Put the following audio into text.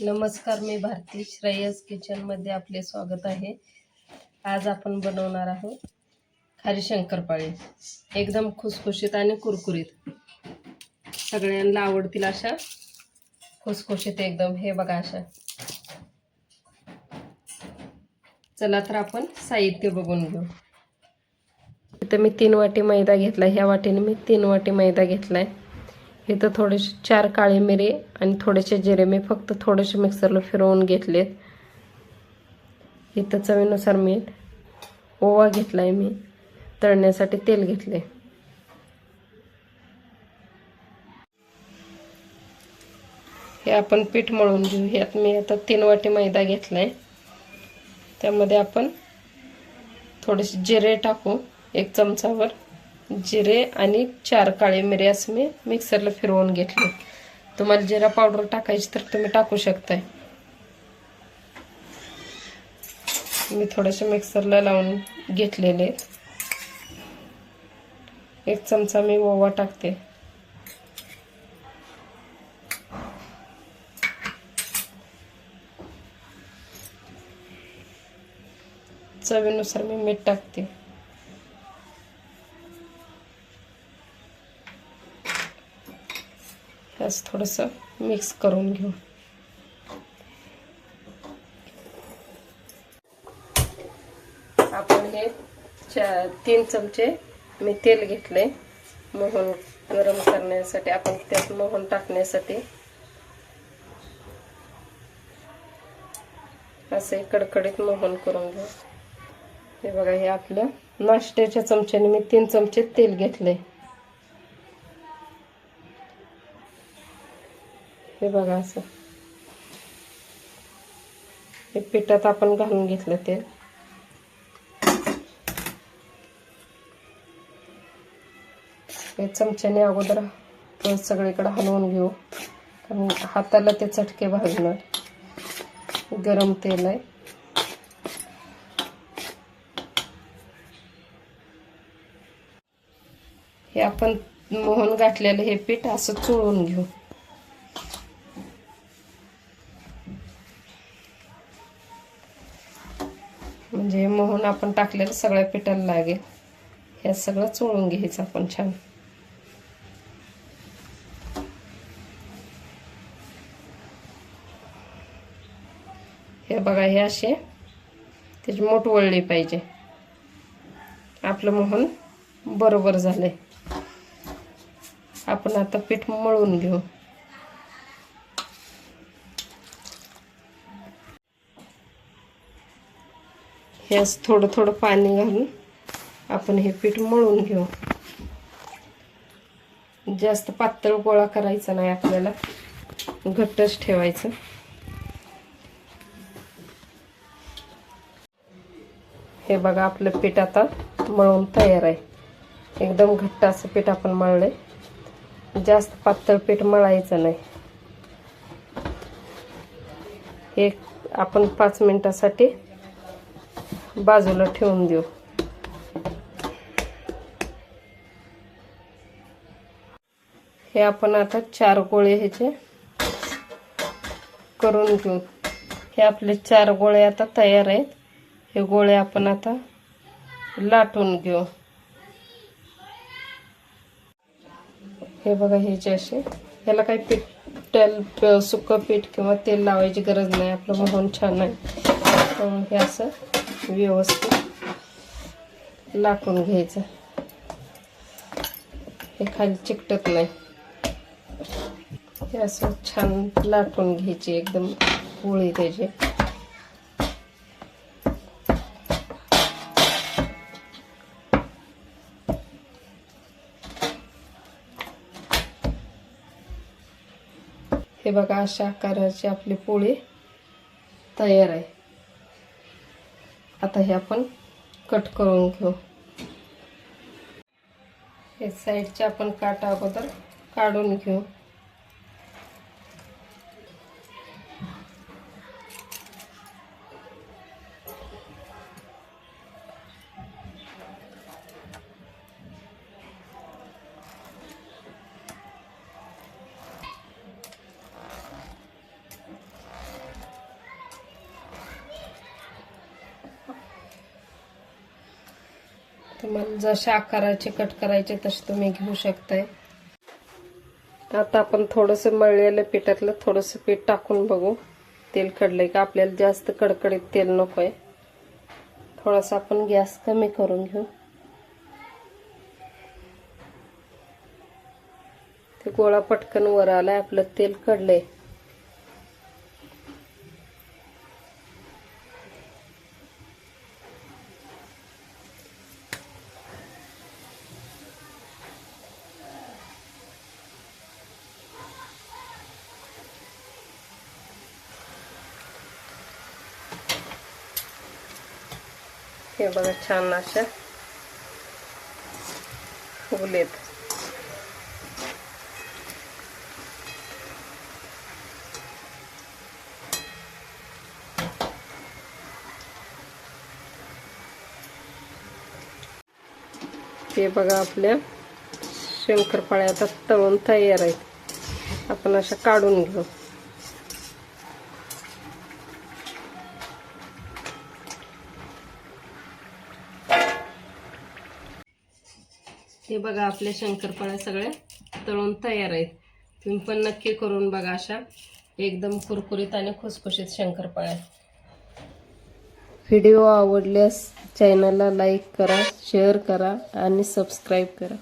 नमस्कार मी भारती श्रेयस किचनमध्ये आपले स्वागत आहे. आज आपण बनवणार आहोत खारी शंकरपाळी. एकदम खुसखुशीत आणि कुरकुरीत. सगळ्यांना आवडतील अशा खुसखुशीत एकदम. हे बघा अशा. चला तर आपण साहित्य बघून घेऊ. इथं मी तीन वाटी मैदा घेतला. ह्या वाटीने मी तीन वाटी मैदा घेतला आहे हे इथं थोडेसे चार काळे मिरे आणि थोडेसे जिरे. मी फक्त थोडेसे मिक्सरला फिरवून घेतलेत. इथं चवीनुसार मीठ ओवा घेतलाय मी. तळण्यासाठी तेल घेतले हे आपण पीठ मळून घेऊ ह्यात मी आता तीन वाटी मैदा घेतलाय. त्यामध्ये आपण थोडेसे जिरे टाकू एक चमचावर. जिरे आणि चार काळे मिरे असं मी मिक्सरला फिरवून घेतले. तुम्हाला जिरा पावडर टाकायची तर तुम्ही टाकू शकताय. मी थोडेसे मिक्सरला लावून घेतलेले. एक चमचा मी ओवा टाकते. चवीनुसार मी मीठ टाकते. ह्यास थोडंसं मिक्स करून घेऊ. आपण हे चा तीन चमचे मी तेल घेतले मोहन गरम करण्यासाठी आपण त्यात मोहन टाकण्यासाठी. असे कडकडीत मोहन करून घेऊ. हे बघा हे आपलं नाश्त्याच्या चमच्याने मी तीन चमचे तेल घेतले. हे बघा असं. हे पिठात आपण घालून घेतलं तेल हे चमच्याने अगोदर सगळीकडे हलवून घेऊ. कारण हाताला ते चटके भाजणार. गरम तेल आहे. हे आपण मोहन गाठलेलं हे पीठ असं चोळून घेऊ. म्हणजे मोहन आपण टाकलेलं सगळ्या पिठाला लागेल. हे सगळं चोळून घ्यायचं आपण छान. हे बघा हे असे त्याची मोठ वळली पाहिजे. आपलं मोहन बरोबर झालंय. आपण आता पीठ मळून घेऊ. हे असं थोडं थोडं पाणी घालून आपण हे पीठ मळून घेऊ. जास्त पातळ गोळा करायचा नाही आपल्याला. घट्टच ठेवायचं. हे बघा आपलं पीठ आता मळून तयार आहे. एकदम घट्ट असं पीठ आपण मळलंय. जास्त पातळ पीठ मळायचं नाही. हे आपण पाच मिनिटासाठी बाजूला ठेवून देऊ. हे आपण आता चार गोळे ह्याचे करून घेऊ. हे आपले चार गोळे आता तयार आहेत. हे गोळे आपण आता लाटून घेऊ. हे बघा ह्याचे असे ह्याला काही पीठ तेल सुकं पीठ किंवा तेल लावायची गरज नाही. आपलं म्हणून छान आहे. हे असं व्यवस्थित लाटून घ्यायचं. हे खाली चिकटत नाही. हे असं छान लाटून घ्यायची एकदम पोळी त्याची. हे बघा अशा आकाराची आपली पोळी तयार आहे. आता हे आपण कट करून घेऊ. हे साईडचे आपण काटा अगोदर काढून घेऊ. तुम्हाला जशा आकाराचे कट करायचे तसे तुम्ही घेऊ शकताय. आता आपण थोडंसं मळलेलं पिठातलं थोडंसं पीठ टाकून बघू. तेल कडलंय का? आपल्याला जास्त कडकडीत तेल नकोय. थोडासा आपण गॅस कमी करून घेऊ. ते गोळा पटकन वर आलाय आपलं तेल कडलंय हे बघा छान अशा फुगलेत. हे बघा आपल्या शंकरपाळ्या आता तळून तयार आहेत. आपण अशा काढून घेऊ. हे बघा आपल्या शंकरपाळ्या सगळ्या तळून तयार आहेत. तुम्ही पण नक्की करून बघा अशा. एकदम कुरकुरीत आणि खुसखुशीत शंकरपाळ्या व्हिडिओ आवडल्यास चॅनलला लाईक करा शेअर करा आणि सबस्क्राईब करा.